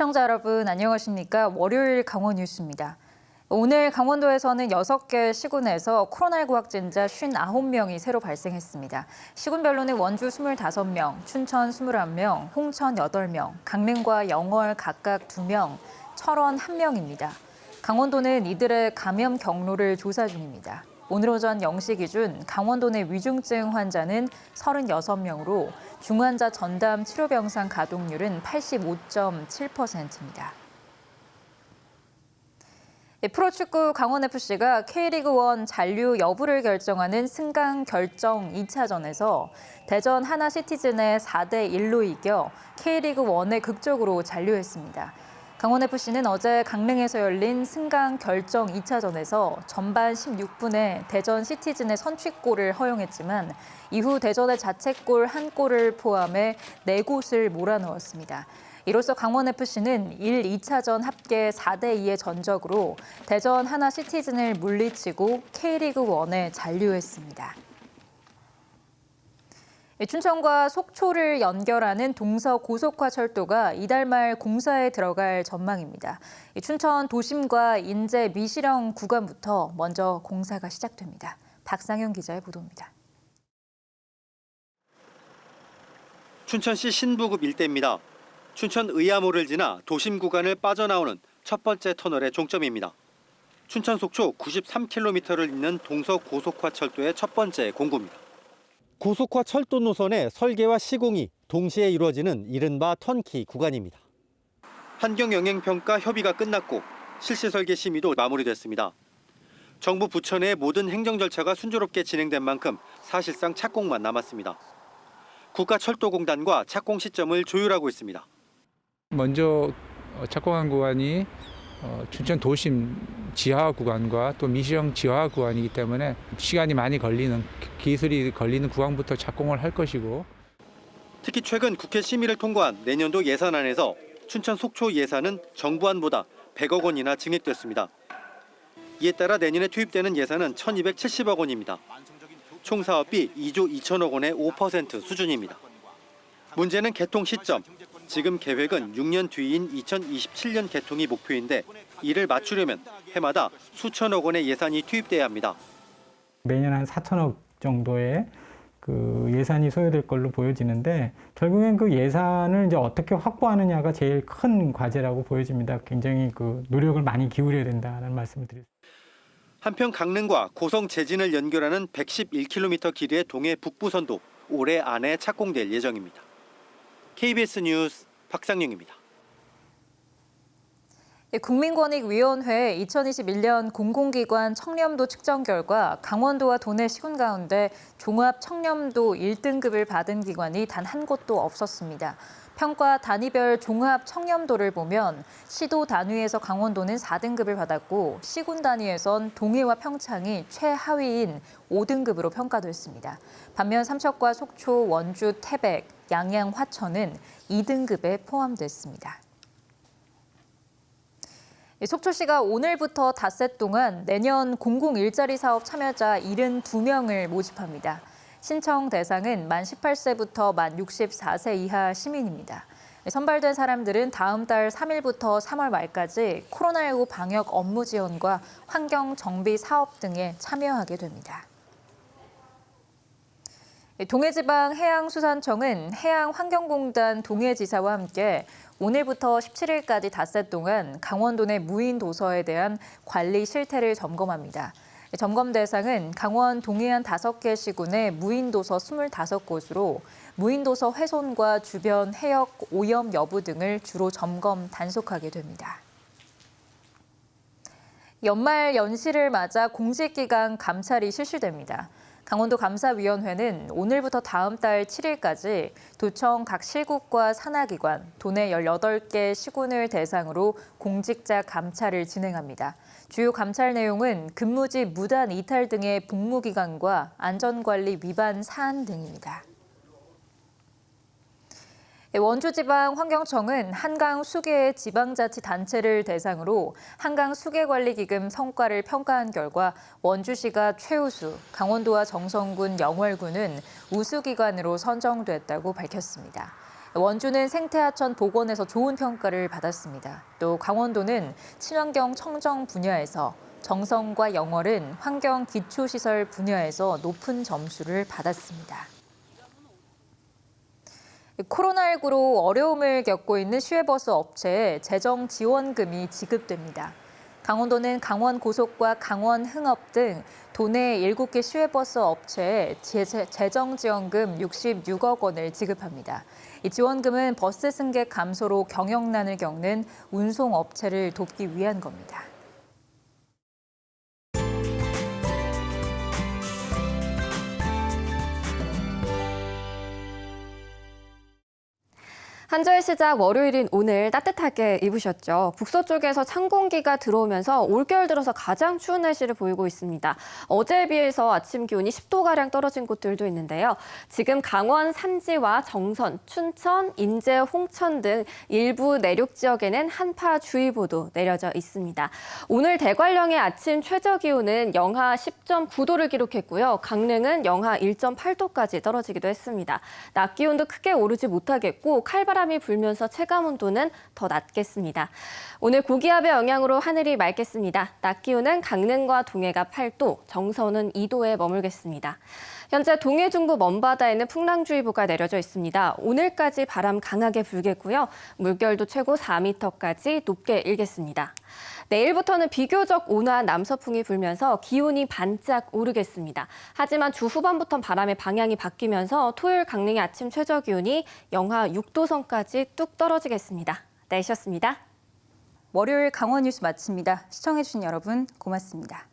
시청자 여러분 안녕하십니까? 월요일 강원 뉴스입니다. 오늘 강원도에서는 6개 시군에서 코로나19 확진자 59명이 새로 발생했습니다. 시군별로는 원주 25명, 춘천 21명, 홍천 8명, 강릉과 영월 각각 2명, 철원 1명입니다. 강원도는 이들의 감염 경로를 조사 중입니다. 오늘 오전 0시 기준 강원도 내 위중증 환자는 36명으로 중환자 전담 치료병상 가동률은 85.7%입니다. 예, 프로축구 강원FC가 K리그1 잔류 여부를 결정하는 승강 결정 2차전에서 대전 하나시티즌의 4대 1로 이겨 K리그1에 극적으로 잔류했습니다. 강원FC는 어제 강릉에서 열린 승강 결정 2차전에서 전반 16분에 대전 시티즌의 선취골을 허용했지만 이후 대전의 자책골 한 골을 포함해 4곳을 몰아넣었습니다. 이로써 강원FC는 1, 2차전 합계 4대 2의 전적으로 대전 하나 시티즌을 물리치고 K리그 1에 잔류했습니다. 춘천과 속초를 연결하는 동서 고속화 철도가 이달 말 공사에 들어갈 전망입니다. 춘천 도심과 인제 미시령 구간부터 먼저 공사가 시작됩니다. 박상현 기자의 보도입니다. 춘천시 신부급 일대입니다. 춘천 의암호를 지나 도심 구간을 빠져나오는 첫 번째 터널의 종점입니다. 춘천 속초 93km를 잇는 동서 고속화 철도의 첫 번째 공구입니다. 고속화 철도 노선의 설계와 시공이 동시에 이루어지는 이른바 턴키 구간입니다. 환경영향평가 협의가 끝났고 실시 설계 심의도 마무리됐습니다. 정부 부처 내 모든 행정 절차가 순조롭게 진행된 만큼 사실상 착공만 남았습니다. 국가철도공단과 착공 시점을 조율하고 있습니다. 먼저 어, 착공한 구간이 어, 춘천 도심 지하 구간과 또 미시령 지하 구간이기 때문에 시간이 많이 걸리는 기술이 걸리는 구간부터 착공을 할 것이고 특히 최근 국회 심의를 통과한 내년도 예산안에서 춘천 속초 예산은 정부안보다 100억 원이나 증액됐습니다. 이에 따라 내년에 투입되는 예산은 1,270억 원입니다. 총 사업비 2조 2천억 원의 5% 수준입니다. 문제는 개통 시점. 지금 계획은 6년 뒤인 2027년 개통이 목표인데 이를 맞추려면 해마다 수천억 원의 예산이 투입돼야 합니다. 매년 한 4천억 정도의 그 예산이 소요될 걸로 보여지는데 결국엔 그 예산을 이제 어떻게 확보하느냐가 제일 큰 과제라고 보여집니다. 굉장히 그 노력을 많이 기울여야 된다는 말씀을 드립니다. 한편 강릉과 고성 제진을 연결하는 111km 길이의 동해 북부선도 올해 안에 착공될 예정입니다. KBS 뉴스 박상영입니다. 예, 국민권익위원회 2021년 공공기관 청렴도 측정 결과 강원도와 도내 시군 가운데 종합 청렴도 1등급을 받은 기관이 단 한 곳도 없었습니다. 평가 단위별 종합 청렴도를 보면 시도 단위에서 강원도는 4등급을 받았고 시군 단위에선 동해와 평창이 최하위인 5등급으로 평가됐습니다. 반면 삼척과 속초, 원주, 태백, 양양, 화천은 2등급에 포함됐습니다. 속초시가 오늘부터 닷새 동안 내년 공공 일자리 사업 참여자 72명을 모집합니다. 신청 대상은 만 18세부터 만 64세 이하 시민입니다. 선발된 사람들은 다음 달 3일부터 3월 말까지 코로나19 방역 업무 지원과 환경 정비 사업 등에 참여하게 됩니다. 동해지방 해양수산청은 해양환경공단 동해지사와 함께 오늘부터 17일까지 닷새 동안 강원도 내 무인 도서에 대한 관리 실태를 점검합니다. 점검 대상은 강원 동해안 5개 시군의 무인 도서 25곳으로 무인 도서 훼손과 주변 해역 오염 여부 등을 주로 점검 단속하게 됩니다. 연말 연시를 맞아 공직기강 감찰이 실시됩니다. 강원도 감사위원회는 오늘부터 다음 달 7일까지 도청 각 실국과 산하기관, 도내 18개 시군을 대상으로 공직자 감찰을 진행합니다. 주요 감찰 내용은 근무지 무단 이탈 등의 복무기간과 안전관리 위반 사안 등입니다. 원주지방 환경청은 한강 수계 지방자치 단체를 대상으로 한강 수계 관리 기금 성과를 평가한 결과 원주시가 최우수, 강원도와 정선군, 영월군은 우수 기관으로 선정됐다고 밝혔습니다. 원주는 생태하천 복원에서 좋은 평가를 받았습니다. 또 강원도는 친환경 청정 분야에서 정성과 영월은 환경 기초시설 분야에서 높은 점수를 받았습니다. 코로나19로 어려움을 겪고 있는 시외버스 업체에 재정 지원금이 지급됩니다. 강원도는 강원 고속과 강원 흥업 등 도내 7개 시외버스 업체에 재- 재정 지원금 66억 원을 지급합니다. 이 지원금은 버스 승객 감소로 경영난을 겪는 운송 업체를 돕기 위한 겁니다. 한 주의 시작 월요일인 오늘 따뜻하게 입으셨죠. 북서쪽에서 찬 공기가 들어오면서 올겨울 들어서 가장 추운 날씨를 보이고 있습니다. 어제에 비해서 아침 기온이 10도가량 떨어진 곳들도 있는데요. 지금 강원 산지와 정선, 춘천, 인제, 홍천 등 일부 내륙 지역에는 한파주의보도 내려져 있습니다. 오늘 대관령의 아침 최저 기온은 영하 10.9도를 기록했고요. 강릉은 영하 1.8도까지 떨어지기도 했습니다. 낮 기온도 크게 오르지 못하겠고 칼바람 이 불면서 체감 온도는 더 낮겠습니다. 오늘 고기압의 영향으로 하늘이 맑겠습니다. 낮 기온은 강릉과 동해가 8도, 정선은 2도에 머물겠습니다. 현재 동해 중부 먼바다에는 풍랑주의보가 내려져 있습니다. 오늘까지 바람 강하게 불겠고요. 물결도 최고 4m까지 높게 일겠습니다. 내일부터는 비교적 온화한 남서풍이 불면서 기온이 반짝 오르겠습니다. 하지만 주 후반부터 바람의 방향이 바뀌면서 토요일 강릉의 아침 최저 기온이 영하 6도 선까지 뚝 떨어지겠습니다. 날씨였습니다. 월요일 강원 뉴스 마칩니다. 시청해주신 여러분 고맙습니다.